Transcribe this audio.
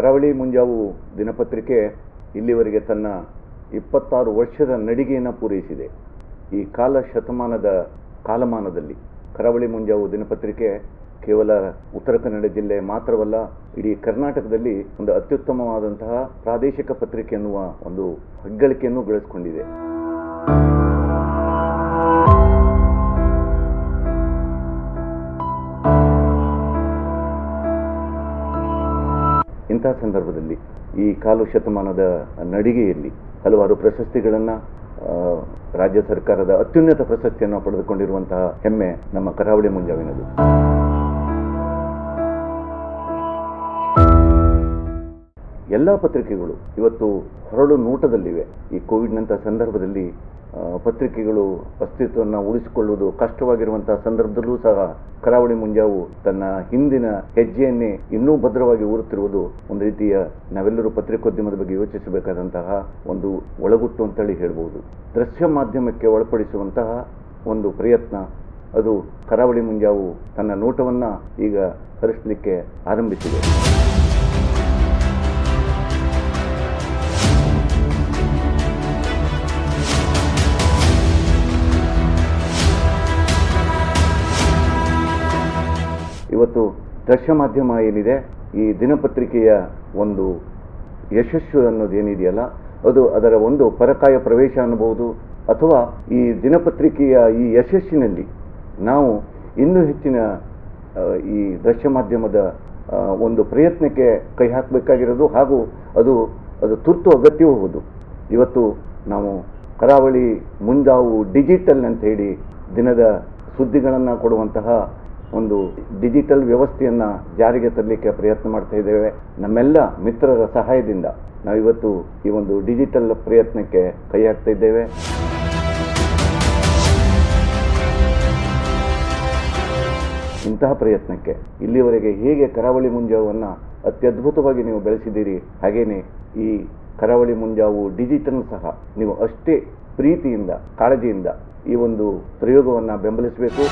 ಕರಾವಳಿ ಮುಂಜಾವು ದಿನಪತ್ರಿಕೆ ಇಲ್ಲಿವರೆಗೆ ತನ್ನ ಇಪ್ಪತ್ತಾರು ವರ್ಷದ ನಡಿಗೆಯನ್ನು ಪೂರೈಸಿದೆ. ಈ ಕಾಲ ಶತಮಾನದ ಕಾಲಮಾನದಲ್ಲಿ ಕರಾವಳಿ ಮುಂಜಾವು ದಿನಪತ್ರಿಕೆ ಕೇವಲ ಉತ್ತರ ಕನ್ನಡ ಜಿಲ್ಲೆ ಮಾತ್ರವಲ್ಲ, ಇಡೀ ಕರ್ನಾಟಕದಲ್ಲಿ ಒಂದು ಅತ್ಯುತ್ತಮವಾದಂತಹ ಪ್ರಾದೇಶಿಕ ಪತ್ರಿಕೆ ಎನ್ನುವ ಒಂದು ಹೆಗ್ಗಳಿಕೆಯನ್ನು ಗಳಿಸಿಕೊಂಡಿದೆ ಇಂತಹ ಸಂದರ್ಭದಲ್ಲಿ ಈ ಕಾಲು ಶತಮಾನದ ನಡಿಗೆಯಲ್ಲಿ ಹಲವಾರು ಪ್ರಶಸ್ತಿಗಳನ್ನು ರಾಜ್ಯ ಸರ್ಕಾರದ ಅತ್ಯುನ್ನತ ಪ್ರಶಸ್ತಿಯನ್ನು ಪಡೆದುಕೊಂಡಿರುವಂತಹ ಹೆಮ್ಮೆ ನಮ್ಮ ಕರಾವಳಿ ಮುಂಜಾವಿನದು. ಎಲ್ಲ ಪತ್ರಿಕೆಗಳು ಇವತ್ತು ಹೊರಳು ನೋಟದಲ್ಲಿವೆ. ಈ ಕೋವಿಡ್ನಂಥ ಸಂದರ್ಭದಲ್ಲಿ ಪತ್ರಿಕೆಗಳು ಅಸ್ತಿತ್ವವನ್ನು ಉಳಿಸಿಕೊಳ್ಳುವುದು ಕಷ್ಟವಾಗಿರುವಂತಹ ಸಂದರ್ಭದಲ್ಲೂ ಸಹ ಕರಾವಳಿ ಮುಂಜಾವು ತನ್ನ ಹಿಂದಿನ ಹೆಜ್ಜೆಯನ್ನೇ ಇನ್ನೂ ಭದ್ರವಾಗಿ ಊರುತ್ತಿರುವುದು ಒಂದು ರೀತಿಯ ನಾವೆಲ್ಲರೂ ಪತ್ರಿಕೋದ್ಯಮದ ಬಗ್ಗೆ ಯೋಚಿಸಬೇಕಾದಂತಹ ಒಂದು ಒಳಗುಟ್ಟು ಅಂತೇಳಿ ಹೇಳ್ಬೋದು. ದೃಶ್ಯ ಮಾಧ್ಯಮಕ್ಕೆ ಒಳಪಡಿಸುವಂತಹ ಒಂದು ಪ್ರಯತ್ನ ಅದು ಕರಾವಳಿ ಮುಂಜಾವು ತನ್ನ ನೋಟವನ್ನು ಈಗ ಹರಿಸಲಿಕ್ಕೆ ಆರಂಭಿಸಿದೆ. ಇವತ್ತು ದೃಶ್ಯ ಮಾಧ್ಯಮ ಏನಿದೆ ಈ ದಿನಪತ್ರಿಕೆಯ ಒಂದು ಯಶಸ್ಸು ಅನ್ನೋದು ಏನಿದೆಯಲ್ಲ, ಅದು ಅದರ ಒಂದು ಪರಕಾಯ ಪ್ರವೇಶ ಅನ್ನಬಹುದು, ಅಥವಾ ಈ ದಿನಪತ್ರಿಕೆಯ ಈ ಯಶಸ್ಸಿನಲ್ಲಿ ನಾವು ಇನ್ನೂ ಹೆಚ್ಚಿನ ಈ ದೃಶ್ಯ ಮಾಧ್ಯಮದ ಒಂದು ಪ್ರಯತ್ನಕ್ಕೆ ಕೈ ಹಾಕಬೇಕಾಗಿರೋದು, ಹಾಗೂ ಅದು ಅದು ತುರ್ತು ಅಗತ್ಯವೂ ಹೌದು ಇವತ್ತು ನಾವು ಕರಾವಳಿ ಮುಂದಾವು ಡಿಜಿಟಲ್ ಅಂತ ಹೇಳಿ ದಿನದ ಸುದ್ದಿಗಳನ್ನು ಕೊಡುವಂತಹ ಒಂದು ಡಿಜಿಟಲ್ ವ್ಯವಸ್ಥೆಯನ್ನು ಜಾರಿಗೆ ತರಲಿಕ್ಕೆ ಪ್ರಯತ್ನ ಮಾಡ್ತಾ ಇದ್ದೇವೆ. ನಮ್ಮೆಲ್ಲ ಮಿತ್ರರ ಸಹಾಯದಿಂದ ನಾವಿವತ್ತು ಈ ಒಂದು ಡಿಜಿಟಲ್ ಪ್ರಯತ್ನಕ್ಕೆ ಕೈ ಹಾಕ್ತಾ ಇದ್ದೇವೆ. ಇಂತಹ ಪ್ರಯತ್ನಕ್ಕೆ ಇಲ್ಲಿವರೆಗೆ ಹೇಗೆ ಕರಾವಳಿ ಮುಂಜಾವನ್ನು ಅತ್ಯದ್ಭುತವಾಗಿ ನೀವು ಬೆಳೆಸಿದ್ದೀರಿ, ಹಾಗೇನೆ ಈ ಕರಾವಳಿ ಮುಂಜಾವು ಡಿಜಿಟಲ್ ಸಹ ನೀವು ಅಷ್ಟೇ ಪ್ರೀತಿಯಿಂದ, ಕಾಳಜಿಯಿಂದ ಈ ಒಂದು ಪ್ರಯೋಗವನ್ನು ಬೆಂಬಲಿಸಬೇಕು.